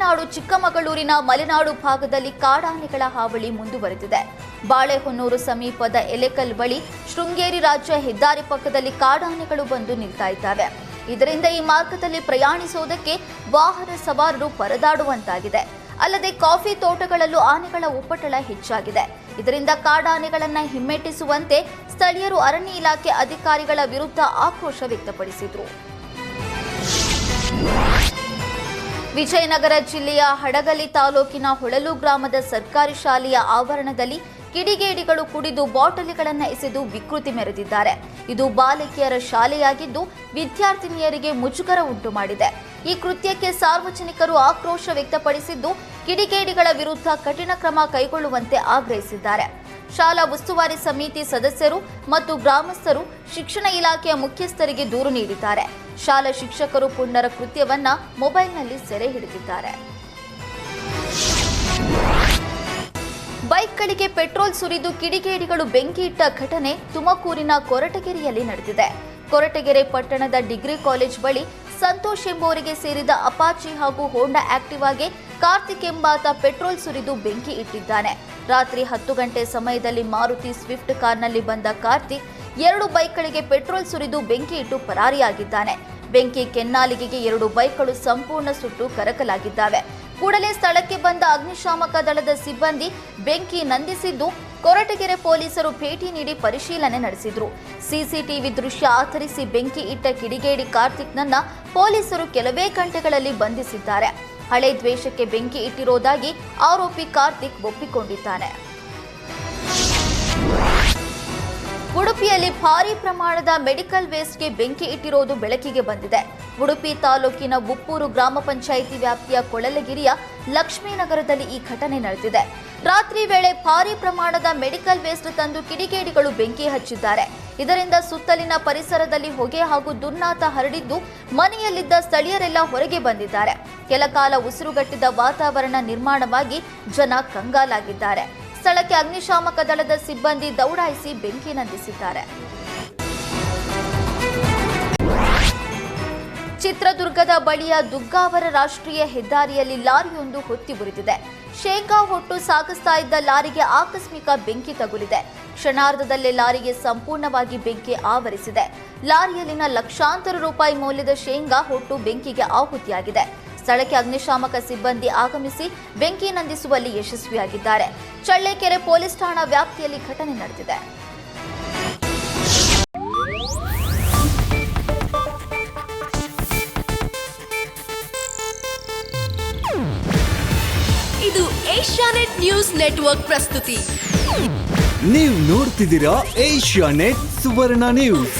ಗಡಿನಾಡು ಚಿಕ್ಕಮಗಳೂರಿನ ಮಲೆನಾಡು ಭಾಗದಲ್ಲಿ ಕಾಡಾನೆಗಳ ಹಾವಳಿ ಮುಂದುವರೆದಿದೆ. ಬಾಳೆಹೊನ್ನೂರು ಸಮೀಪದ ಎಲೆಕಲ್ ಬಳಿ ಶೃಂಗೇರಿ ರಾಜ್ಯ ಹೆದ್ದಾರಿ ಪಕ್ಕದಲ್ಲಿ ಕಾಡಾನೆಗಳು ಬಂದು ನಿಲ್ತಾ ಇದ್ದಾವೆ. ಇದರಿಂದ ಈ ಮಾರ್ಗದಲ್ಲಿ ಪ್ರಯಾಣಿಸುವುದಕ್ಕೆ ವಾಹನ ಸವಾರರು ಪರದಾಡುವಂತಾಗಿದೆ. ಅಲ್ಲದೆ ಕಾಫಿ ತೋಟಗಳಲ್ಲೂ ಆನೆಗಳ ಉಪಟಳ ಹೆಚ್ಚಾಗಿದೆ. ಇದರಿಂದ ಕಾಡಾನೆಗಳನ್ನ ಹಿಮ್ಮೆಟ್ಟಿಸುವಂತೆ ಸ್ಥಳೀಯರು ಅರಣ್ಯ ಇಲಾಖೆ ಅಧಿಕಾರಿಗಳ ವಿರುದ್ಧ ಆಕ್ರೋಶ ವ್ಯಕ್ತಪಡಿಸಿದರು. ವಿಜಯನಗರ ಜಿಲ್ಲೆಯ ಹಡಗಲಿ ತಾಲೂಕಿನ ಹೊಳಲು ಗ್ರಾಮದ ಸರ್ಕಾರಿ ಶಾಲೆಯ ಆವರಣದಲ್ಲಿ ಕಿಡಿಗೇಡಿಗಳು ಕುಡಿದು ಬಾಟಲಿಗಳನ್ನು ಎಸೆದು ವಿಕೃತಿ ಮೆರೆದಿದ್ದಾರೆ. ಇದು ಬಾಲಕಿಯರ ಶಾಲೆಯಾಗಿದ್ದು ವಿದ್ಯಾರ್ಥಿನಿಯರಿಗೆ ಮುಜುಗರ ಉಂಟು ಮಾಡಿದೆ. ಈ ಕೃತ್ಯಕ್ಕೆ ಸಾರ್ವಜನಿಕರು ಆಕ್ರೋಶ ವ್ಯಕ್ತಪಡಿಸಿದ್ದು ಕಿಡಿಗೇಡಿಗಳ ವಿರುದ್ಧ ಕಠಿಣ ಕ್ರಮ ಕೈಗೊಳ್ಳುವಂತೆ ಆಗ್ರಹಿಸಿದ್ದಾರೆ. ಶಾಲಾ ಉಸ್ತುವಾರಿ ಸಮಿತಿ ಸದಸ್ಯರು ಮತ್ತು ಗ್ರಾಮಸ್ಥರು ಶಿಕ್ಷಣ ಇಲಾಖೆಯ ಮುಖ್ಯಸ್ಥರಿಗೆ ದೂರು ನೀಡಿದ್ದಾರೆ. ಶಾಲಾ ಶಿಕ್ಷಕರು ಪುಣ್ಯರ ಕೃತ್ಯವನ್ನ ಮೊಬೈಲ್ನಲ್ಲಿ ಸೆರೆ ಹಿಡಿದಿದ್ದಾರೆ. ಬೈಕ್ಗಳಿಗೆ ಪೆಟ್ರೋಲ್ ಸುರಿದು ಕಿಡಿಗೇಡಿಗಳು ಬೆಂಕಿ ಇಟ್ಟ ಘಟನೆ ತುಮಕೂರಿನ ಕೊರಟಗೆರೆಯಲ್ಲಿ ನಡೆದಿದೆ. ಕೊರಟಗೆರೆ ಪಟ್ಟಣದ ಡಿಗ್ರಿ ಕಾಲೇಜ್ ಬಳಿ ಸಂತೋಷ್ ಎಂಬುವರಿಗೆ ಸೇರಿದ ಅಪಾಚಿ ಹಾಗೂ ಹೋಂಡಾ ಆಕ್ಟಿವಾಗೆ ಕಾರ್ತಿಕ್ ಎಂಬಾತ ಪೆಟ್ರೋಲ್ ಸುರಿದು ಬೆಂಕಿ ಇಟ್ಟಿದ್ದಾನೆ. ರಾತ್ರಿ ಹತ್ತು ಗಂಟೆ ಸಮಯದಲ್ಲಿ ಮಾರುತಿ ಸ್ವಿಫ್ಟ್ ಕಾರ್ನಲ್ಲಿ ಬಂದ ಕಾರ್ತಿಕ್ ಎರಡು ಬೈಕ್ಗಳಿಗೆ ಪೆಟ್ರೋಲ್ ಸುರಿದು ಬೆಂಕಿ ಇಟ್ಟು ಪರಾರಿಯಾಗಿದ್ದಾನೆ. ಬೆಂಕಿ ಕೆನ್ನಾಲಿಗೆಗೆ ಎರಡು ಬೈಕ್ಗಳು ಸಂಪೂರ್ಣ ಸುಟ್ಟು ಕರಕಲಾಗಿದ್ದಾವೆ. ಕೂಡಲೇ ಸ್ಥಳಕ್ಕೆ ಬಂದ ಅಗ್ನಿಶಾಮಕ ದಳದ ಸಿಬ್ಬಂದಿ ಬೆಂಕಿ ನಂದಿಸಿದ್ದು ಕೊರಟಗೆರೆ ಪೊಲೀಸರು ಭೇಟಿ ನೀಡಿ ಪರಿಶೀಲನೆ ನಡೆಸಿದ್ರು. ಸಿಸಿಟಿವಿ ದೃಶ್ಯ ಆಧರಿಸಿ ಬೆಂಕಿ ಇಟ್ಟ ಕಿಡಿಗೇಡಿ ಕಾರ್ತಿಕ್ನನ್ನ ಪೊಲೀಸರು ಕೆಲವೇ ಗಂಟೆಗಳಲ್ಲಿ ಬಂಧಿಸಿದ್ದಾರೆ. ಹಳೆ ದ್ವೇಷಕ್ಕೆ ಬೆಂಕಿ ಇಟ್ಟಿರೋದಾಗಿ ಆರೋಪಿ ಕಾರ್ತಿಕ್ ಒಪ್ಪಿಕೊಂಡಿದ್ದಾನೆ. ಉಡುಪಿಯಲ್ಲಿ ಭಾರಿ ಪ್ರಮಾಣದ ಮೆಡಿಕಲ್ ವೇಸ್ಟ್ಗೆ ಬೆಂಕಿ ಇಟ್ಟಿರೋದು ಬೆಳಕಿಗೆ ಬಂದಿದೆ. ಉಡುಪಿ ತಾಲೂಕಿನ ಉಪ್ಪೂರು ಗ್ರಾಮ ಪಂಚಾಯಿತಿ ವ್ಯಾಪ್ತಿಯ ಕೊಳಲಗಿರಿಯ ಲಕ್ಷ್ಮೀನಗರದಲ್ಲಿ ಈ ಘಟನೆ ನಡೆದಿದೆ. ರಾತ್ರಿ ವೇಳೆ ಭಾರಿ ಪ್ರಮಾಣದ ಮೆಡಿಕಲ್ ವೇಸ್ಟ್ ತಂದು ಕಿಡಿಗೇಡಿಗಳು ಬೆಂಕಿ ಹಚ್ಚಿದ್ದಾರೆ. ಇದರಿಂದ ಸುತ್ತಲಿನ ಪರಿಸರದಲ್ಲಿ ಹೊಗೆ ಹಾಗೂ ದುರ್ನಾತ ಹರಡಿದ್ದು ಮನೆಯಲ್ಲಿದ್ದ ಸ್ಥಳೀಯರೆಲ್ಲ ಹೊರಗೆ ಬಂದಿದ್ದಾರೆ. ಕೆಲ ಕಾಲ ಉಸಿರುಗಟ್ಟಿದ ವಾತಾವರಣ ನಿರ್ಮಾಣವಾಗಿ ಜನ ಕಂಗಾಲಾಗಿದ್ದಾರೆ. ಸ್ಥಳಕ್ಕೆ ಅಗ್ನಿಶಾಮಕ ದಳದ ಸಿಬ್ಬಂದಿ ದೌಡಾಯಿಸಿ ಬೆಂಕಿ ನಂದಿಸಿದ್ದಾರೆ. ಚಿತ್ರದುರ್ಗದ ಬಳಿಯ ದುಗ್ಗಾವರ ರಾಷ್ಟ್ರೀಯ ಹೆದ್ದಾರಿಯಲ್ಲಿ ಲಾರಿಯೊಂದು ಹೊತ್ತಿ ಉರಿದಿದೆ. ಶೇಂಗಾ ಹೊಟ್ಟು ಸಾಗಿಸ್ತಾ ಇದ್ದ ಲಾರಿಗೆ ಆಕಸ್ಮಿಕ ಬೆಂಕಿ ತಗುಲಿದೆ. ಕ್ಷಣಾರ್ಧದಲ್ಲೇ ಲಾರಿಗೆ ಸಂಪೂರ್ಣವಾಗಿ ಬೆಂಕಿ ಆವರಿಸಿದೆ. ಲಾರಿಯಲ್ಲಿನ ಲಕ್ಷಾಂತರ ರೂಪಾಯಿ ಮೌಲ್ಯದ ಶೇಂಗಾ ಹೊಟ್ಟು ಬೆಂಕಿಗೆ ಆಹುತಿಯಾಗಿದೆ. ಸ್ಥಳಕ್ಕೆ ಅಗ್ನಿಶಾಮಕ ಸಿಬ್ಬಂದಿ ಆಗಮಿಸಿ ಬೆಂಕಿ ನಂದಿಸುವಲ್ಲಿ ಯಶಸ್ವಿಯಾಗಿದ್ದಾರೆ. ಚಳ್ಳೆಕೆರೆ ಪೊಲೀಸ್ ಠಾಣಾ ವ್ಯಾಪ್ತಿಯಲ್ಲಿ ಘಟನೆ ನಡೆದಿದೆ. ಇದು ಏಷ್ಯಾನೆಟ್ ನ್ಯೂಸ್ ನೆಟ್ವರ್ಕ್ ಪ್ರಸ್ತುತಿ. ನೀವು ನೋಡ್ತಿದ್ದೀರಾ ಏಷ್ಯಾನೆಟ್ ಸುವರ್ಣ ನ್ಯೂಸ್.